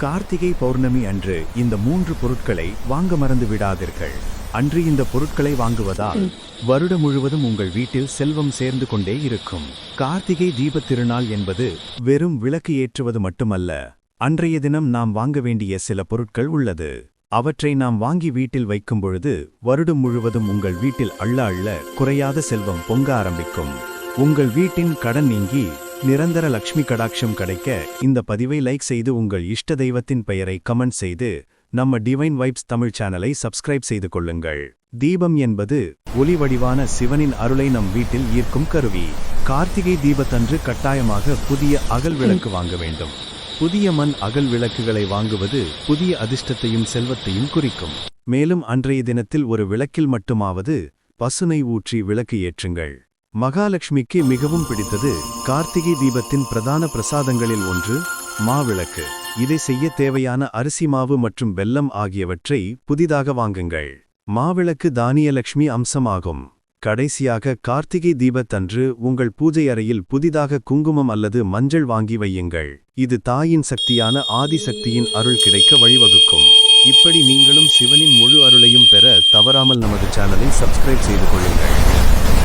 கார்த்திகை பௌர்ணமி அன்று இந்த மூன்று பொருட்களை வாங்க மறந்து விடாதீர்கள். அன்று இந்த பொருட்களை வாங்குவதால் வருடம் முழுவதும் உங்கள் வீட்டில் செல்வம் சேர்ந்து கொண்டே இருக்கும். கார்த்திகை தீபத் திருநாள் என்பது வெறும் விளக்கு ஏற்றுவது மட்டுமல்ல. அன்றைய தினம் நாம் வாங்க வேண்டிய சில பொருட்கள் உள்ளது. அவற்றை நாம் வாங்கி வீட்டில் வைக்கும் பொழுது வருடம் முழுவதும் உங்கள் வீட்டில் அள்ள அள்ள குறையாத செல்வம் பொங்க ஆரம்பிக்கும். உங்கள் வீட்டின் கடன் நீங்கி நிரந்தர லக்ஷ்மி கடாட்சம் கிடைக்க இந்த பதிவை லைக் செய்து உங்கள் இஷ்ட தெய்வத்தின் பெயரை கமெண்ட் செய்து நம்ம டிவைன் வைப்ஸ் தமிழ் சேனலை சப்ஸ்கிரைப் செய்து கொள்ளுங்கள். தீபம் என்பது ஒளி வடிவான சிவனின் அருளை நம் வீட்டில் ஈர்க்கும் கருவி. கார்த்திகை தீபத்தன்று கட்டாயமாக புதிய அகல் விளக்கு வாங்க வேண்டும். புதிய மண் அகல் விளக்குகளை வாங்குவது புதிய அதிர்ஷ்டத்தையும் செல்வத்தையும் குறிக்கும். மேலும் அன்றைய தினத்தில் ஒரு விளக்கில் மட்டுமாவது பசுனை ஊற்றி விளக்கு ஏற்றுங்கள். மகாலட்சுமிக்கு மிகவும் பிடித்தது கார்த்திகை தீபத்தின் பிரதான பிரசாதங்களில் ஒன்று மாவிளக்கு. இதை செய்ய தேவையான அரிசி மாவு மற்றும் வெல்லம் ஆகியவற்றை புதிதாக வாங்குங்கள். மாவிளக்கு தானியலட்சுமி அம்சமாகும். கடைசியாக கார்த்திகை தீபத்தன்று உங்கள் பூஜை அறையில் புதிதாக குங்குமம் அல்லது மஞ்சள் வாங்கி வையுங்கள். இது தாயின் சக்தியான ஆதிசக்தியின் அருள் கிடைக்க வழிவகுக்கும். இப்படி நீங்களும் சிவனின் முழு அருளையும் பெற தவறாமல் நமது சேனலை சப்ஸ்கிரைப் செய்து கொள்ளுங்கள்.